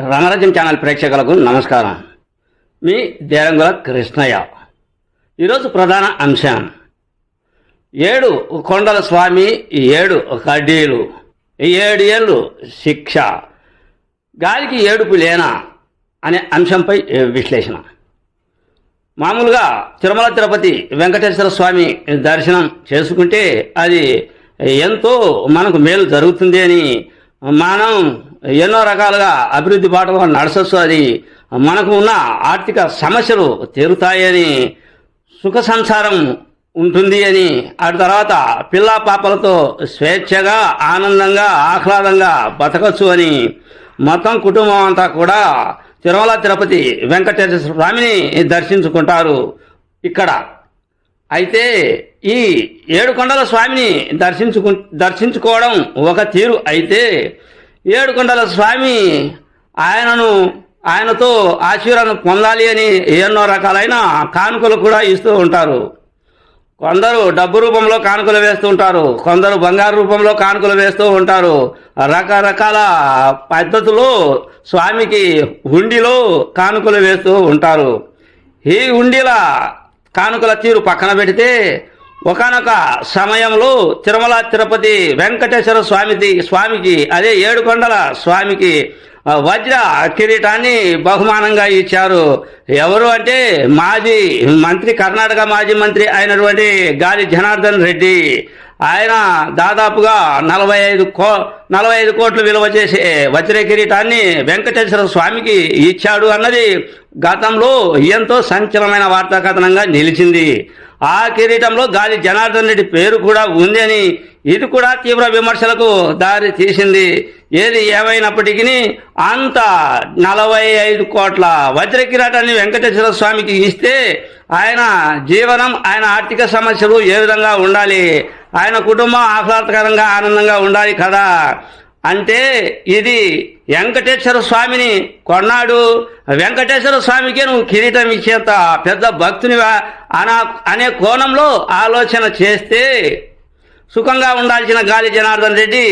రంగరాజ్యం channel ప్రేక్షకులకు నమస్కారం. మీ దేరంగుల కృష్ణయ్య. ఈరోజు ప్రధాన అంశం. ఏడు కొండల స్వామి ఏడు కడ్డీలు. ఏడు ఏళ్ళు శిక్ష. గాలికి ఏడుపు లేనా అనే అంశంపై విశ్లేషణ. మామూలుగా తిరుమల తిరుపతి వెంకటేశ్వర స్వామి దర్శనం చేసుకుంటే అది ఎంతో మనకు మేలు జరుగుతుంది అని మనం ఎన్నో రకాలుగా అభివృద్ధి బాటలో నడచచ్చు. అది మనకు ఉన్న ఆర్థిక సమస్యలు తీరుతాయని సుఖ సంసారం ఉంటుంది అని. ఆ తర్వాత పిల్ల పాపలతో స్వేచ్ఛగా ఆనందంగా ఆహ్లాదంగా బతకచ్చు అని మొత్తం కుటుంబం అంతా కూడా తిరుమల తిరుపతి వెంకటేశ్వర స్వామిని దర్శించుకుంటారు ఇక్కడ. అయితే ఈ ఏడుకొండల స్వామిని దర్శించుకు దర్శించుకోవడం ఒక తీరు అయితే ఏడుకొండల స్వామి ఆయనను ఆయనతో ఆశీర్వాదం పొందాలి అని ఎన్నో రకాలైన కానుకలు కూడా ఇస్తూ ఉంటారు. కొందరు డబ్బు రూపంలో కానుకలు వేస్తూ ఉంటారు. కొందరు బంగారు రూపంలో కానుకలు వేస్తూ ఉంటారు. రకరకాల పద్ధతులు స్వామికి హుండీలో కానుకలు వేస్తూ ఉంటారు. ఈ హుండీల కానుకల తీరు పక్కన పెడితే ఒకనొక సమయంలో తిరుమల తిరుపతి వెంకటేశ్వర స్వామికి స్వామికి అదే ఏడుకొండల స్వామికి వజ్ర కిరీటాన్ని బహుమానంగా ఇచ్చారు. ఎవరు అంటే మాజీ మంత్రి కర్ణాటక మాజీ మంత్రి అయినటువంటి గాలి జనార్దన్ రెడ్డి. ఆయన దాదాపుగా నలభై ఐదు కో నలభై ఐదు కోట్లు విలువ చేసే వజ్ర కిరీటాన్ని వెంకటేశ్వర స్వామికి ఇచ్చాడు అన్నది గతంలో ఎంతో సంచలనమైన వార్తా కథనంగా నిలిచింది. ఆ కిరీటంలో గాలి జనార్దన్ రెడ్డి పేరు కూడా ఉంది అని ఇది కూడా తీవ్ర విమర్శలకు దారి తీసింది. ఏది ఏమైనప్పటికీ అంత నలభై ఐదు కోట్ల వజ్ర కిరీటాన్ని వెంకటేశ్వర స్వామికి ఇస్తే ఆయన జీవనం ఆయన ఆర్థిక సమస్యలు ఏ విధంగా ఉండాలి? ఆయన కుటుంబం ఆహ్లాదకరంగా ఆనందంగా ఉండాలి కదా? అంటే ఇది వెంకటేశ్వర స్వామిని కొన్నాడు. వెంకటేశ్వర స్వామికే నువ్వు కిరీటం ఇచ్చేంత పెద్ద భక్తునివా? అనా అనే కోణంలో ఆలోచన చేస్తే సుఖంగా ఉండాల్సిన గాలి జనార్దన్ రెడ్డి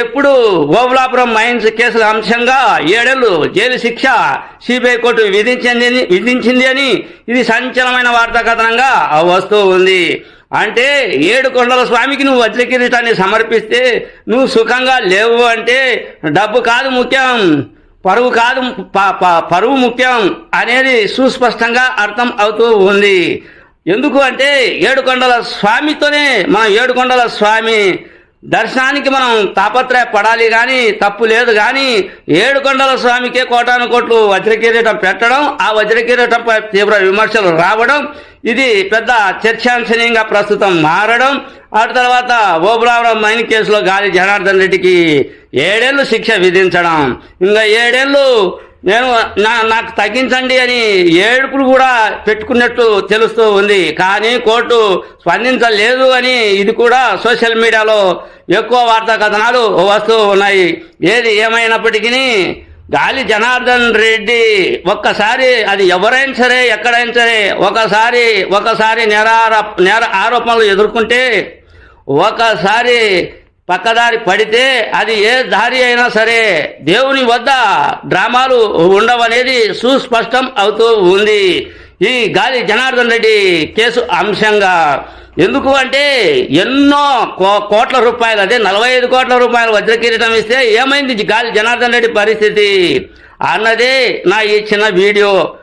ఎప్పుడు ఓబులాపురం మైన్స్ కేసుల అంశంగా ఏడేళ్ళు జైలు శిక్ష సిబిఐ కోర్టు విధించింది విధించింది అని ఇది సంచలనమైన వార్తా కథనంగా వస్తూ ఉంది. అంటే ఏడు కొండల స్వామికి నువ్వు వజ్రకిరీటాన్ని సమర్పిస్తే నువ్వు సుఖంగా లేవు అంటే డబ్బు కాదు ముఖ్యం పరువు కాదు పరువు ముఖ్యం అనేది సుస్పష్టంగా అర్థం అవుతూ ఉంది. ఎందుకు అంటే ఏడుకొండల స్వామితోనే మన ఏడుకొండల స్వామి దర్శనానికి మనం తాపత్రయపడాలి కానీ తప్పు లేదు కానీ ఏడుకొండల స్వామికే కోటాను కోట్లు వజ్రకిరీటం పెట్టడం ఆ వజ్రకిరీటంపై తీవ్ర విమర్శలు రావడం ఇది పెద్ద చర్చాంశనీయంగా ప్రస్తుతం మారడం ఆ తర్వాత ఓబ్రావరం మైన్ కేసులో గాలి జనార్దన్ రెడ్డికి ఏడేళ్ళు శిక్ష విధించడం ఇంకా ఏడేళ్ళు నేను నా నాకు తగ్గించండి అని ఏడుపులు కూడా పెట్టుకున్నట్టు తెలుస్తూ ఉంది. కానీ కోర్టు స్పందించలేదు అని ఇది కూడా సోషల్ మీడియాలో ఎక్కువ వార్తా కథనాలు వస్తూ ఉన్నాయి. ఏది ఏమైనప్పటికీ గాలి జనార్దన్ రెడ్డి ఒక్కసారి అది ఎవరైనా సరే ఎక్కడైనా సరే ఒకసారి ఒకసారి నేర నేర ఆరోపణలు ఎదుర్కొంటే ఒకసారి పక్కదారి పడితే అది ఏ దారి అయినా సరే దేవుని వద్ద డ్రామాలు ఉండవనేది సుస్పష్టం అవుతూ ఉంది. ఈ గాలి జనార్దన్ రెడ్డి కేసు అంశంగా ఎందుకు అంటే ఎన్నో కో- కోట్ల రూపాయలు అదే నలభై ఐదు కోట్ల రూపాయలు వజ్రకిరీటం ఇస్తే ఏమైంది? గాలి జనార్దన్ రెడ్డి పరిస్థితి. అన్నదే నా ఈ చిన్న వీడియో.